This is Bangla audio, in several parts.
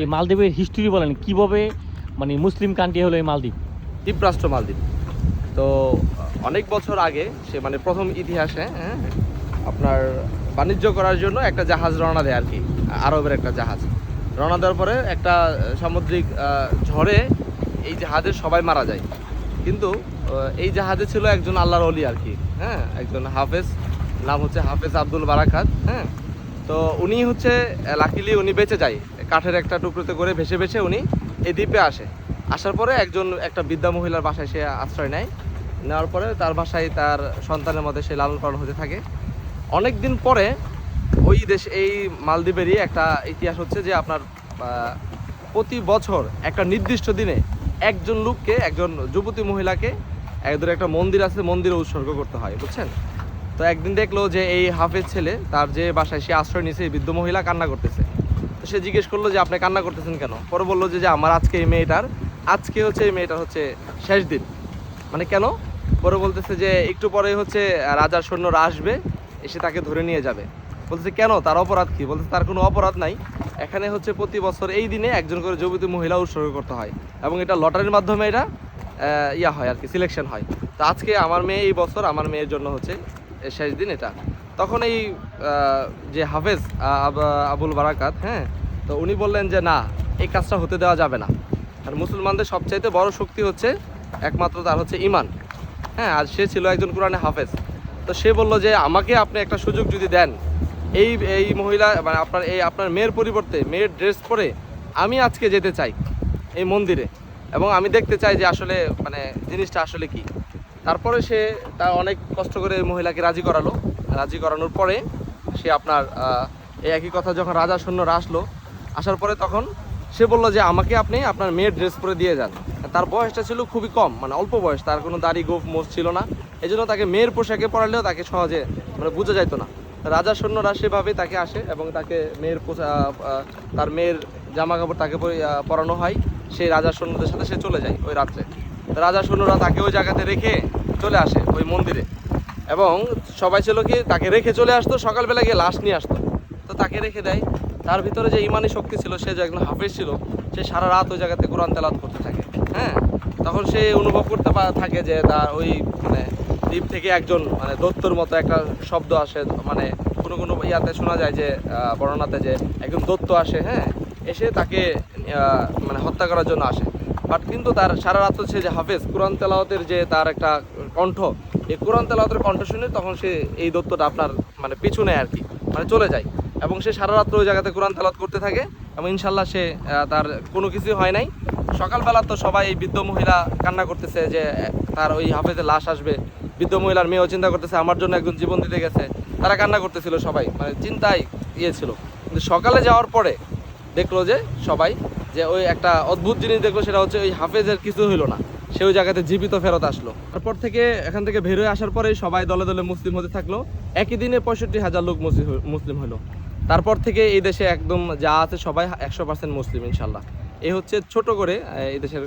এই মালদ্বীপের হিস্ট্রি বলেন কীভাবে মানে মুসলিম কান্ট্রি হলো এই মালদ্বীপ? দ্বীপরাষ্ট্র মালদ্বীপ। তো অনেক বছর আগে সে মানে প্রথম ইতিহাসে হ্যাঁ আপনার বাণিজ্য করার জন্য একটা জাহাজ রওনা দেয় আর কি আরবের একটা জাহাজ। রওনা দেওয়ার পরে একটা সামুদ্রিক ঝড়ে এই জাহাজে সবাই মারা যায়। কিন্তু এই জাহাজে ছিল একজন আল্লাহর অলি আর কি হ্যাঁ একজন হাফেজ নাম হচ্ছে হাফেজ আব্দুল বারাকাত হ্যাঁ। তো উনি হচ্ছে লাকিলি উনি বেঁচে যায়। কাঠের একটা টুকরোতে করে ভেসে ভেসে উনি এই দ্বীপে আসে। আসার পরে একজন, একটা বৃদ্ধা মহিলার বাসায় সে আশ্রয় নেয়। নেওয়ার পরে তার বাসায় তার সন্তানের মধ্যে সে লালন পালন হতে থাকে। অনেক দিন পরে ওই দেশ, এই মালদ্বীপেরই একটা ইতিহাস হচ্ছে যে আপনার প্রতি বছর একটা নির্দিষ্ট দিনে একজন লোককে, একজন যুবতী মহিলাকে একদম একটা মন্দির আছে, মন্দিরে উৎসর্গ করতে হয়, বুঝছেন? তো একদিন দেখল যে এই হাফেজ ছেলে তার যে বাসায় সে আশ্রয় নিয়েছে বৃদ্ধ মহিলা কান্না করতেছে। তো সে জিজ্ঞেস করল যে, আপনি কান্না করতেছেন কেন? পরে বলল যে আমার আজকে এই মেয়েটার, আজকে হচ্ছে এই মেয়েটার হচ্ছে শেষ দিন। মানে কেন? পরে বলতেছে যে, একটু পরে হচ্ছে রাজার সৈন্যরা আসবে, এসে তাকে ধরে নিয়ে যাবে। বলতেছে, কেন? তার অপরাধ কি? বলতেছে, তার কোনো অপরাধ নাই। এখানে হচ্ছে প্রতি বছর এই দিনে একজন করে যুবতী মহিলা উৎসর্গ করতে হয় এবং এটা লটারির মাধ্যমে এটা ইয়া হয় আর কি সিলেকশন হয়। তো আজকে আমার মেয়ে এই বছর আমার মেয়ের জন্য হচ্ছে শেষ দিন এটা। তখন এই যে হাফেজ আবুল বারাকাত হ্যাঁ তো উনি বললেন যে, না, এই কাজটা হতে দেওয়া যাবে না। আর মুসলমানদের সবচাইতে বড় শক্তি হচ্ছে একমাত্র তার হচ্ছে ইমান হ্যাঁ আর সে ছিল একজন কোরআনে হাফেজ। তো সে বলল যে, আমাকে আপনি একটা সুযোগ যদি দেন, এই এই মহিলা মানে আপনার, এই আপনার মেয়ের পরিবর্তে, মেয়ের ড্রেস পরে আমি আজকে যেতে চাই এই মন্দিরে এবং আমি দেখতে চাই যে আসলে মানে জিনিসটা আসলে কি। তারপরে সে তার অনেক কষ্ট করে মহিলাকে রাজি করালো। রাজি করানোর পরে সে আপনার এই একই কথা যখন রাজা সৈন্যরা আসলো আসার পরে তখন সে বলল যে আমাকে আপনি আপনার মেয়ের ড্রেস পরে দিয়ে যান। তার বয়সটা ছিল খুবই কম মানে অল্প বয়স, তার কোনো দাড়ি গোফ মোষ ছিল না। এই জন্য তাকে মেয়ের পোশাকে পরালেও তাকে সহজে মানে বোঝা যাইতো না। রাজা সৈন্যরা সেভাবেই তাকে আসে এবং তাকে মেয়ের তার মেয়ের জামা কাপড় তাকে পরি- পরানো হয়। সেই রাজা সৈন্যদের সাথে সে চলে যায় ওই রাত্রে। রাজা সৈন্যরা তাকে ওই জায়গাতে রেখে চলে আসে ওই মন্দিরে। এবং সবাই ছিল কি তাকে রেখে চলে আসতো, সকালবেলা গিয়ে লাশ নিয়ে আসতো। তো তাকে রেখে দেয়। তার ভিতরে যে ইমানি শক্তি ছিল, সে যে একজন হাফেজ ছিল, সে সারা রাত ওই জায়গাতে কোরআন তেলাত করতে থাকে হ্যাঁ? তখন সে অনুভব করতে থাকে যে তার ওই মানে দ্বীপ থেকে একজন মানে দত্তর মতো একটা শব্দ আসে মানে কোনো কোনো ইয়াতে শোনা যায় যে বর্ণনাতে যে একজন দত্ত আসে হ্যাঁ? এসে তাকে মানে হত্যা করার জন্য আসে। বাট কিন্তু তার সারা রাত হচ্ছে যে হাফেজ, কোরআন তেলাওয়াতের যে তার একটা কণ্ঠ, এই কোরআন তেলাওয়াতের কণ্ঠ শুনে তখন সে এই দত্তটা আপনার মানে পিছু নেয় আর কি মানে চলে যায়। এবং সে সারা রাত্র ওই জায়গাতে কোরআন তালাত করতে থাকে এবং ইনশাল্লাহ সে তার কোনো কিছুই হয় নাই। সকালবেলা তো সবাই এই বৃদ্ধ মহিলা কান্না করতেছে যে, তার ওই হাফেজের লাশ আসবে। বৃদ্ধ মহিলার মেয়েও চিন্তা করতেছে, আমার জন্য একজন জীবন দিতে গেছে। তারা কান্না করতেছিল সবাই মানে চিন্তায় ইয়ে ছিল। কিন্তু সকালে যাওয়ার পরে দেখল যে, সবাই যে ওই একটা অদ্ভুত জিনিস দেখল, সেটা হচ্ছে ওই হাফেজের কিছু হইল না। সে ওই জায়গাতে জীবিত ফেরত আসলো। তারপর থেকে এখান থেকে বের হয়ে আসার পরে সবাই দলে দলে মুসলিম হতে থাকল। একই দিনে পঁয়ষট্টি হাজার লোক মুসলিম হলো। তারপর থেকে এই দেশে একদম যা আছে সবাই একশো পার্সেন্ট মুসলিম, ইনশাল্লাহ। এ হচ্ছে ছোট করে এই দেশের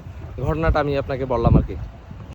ঘটনাটা আমি আপনাকে বললাম আর কি।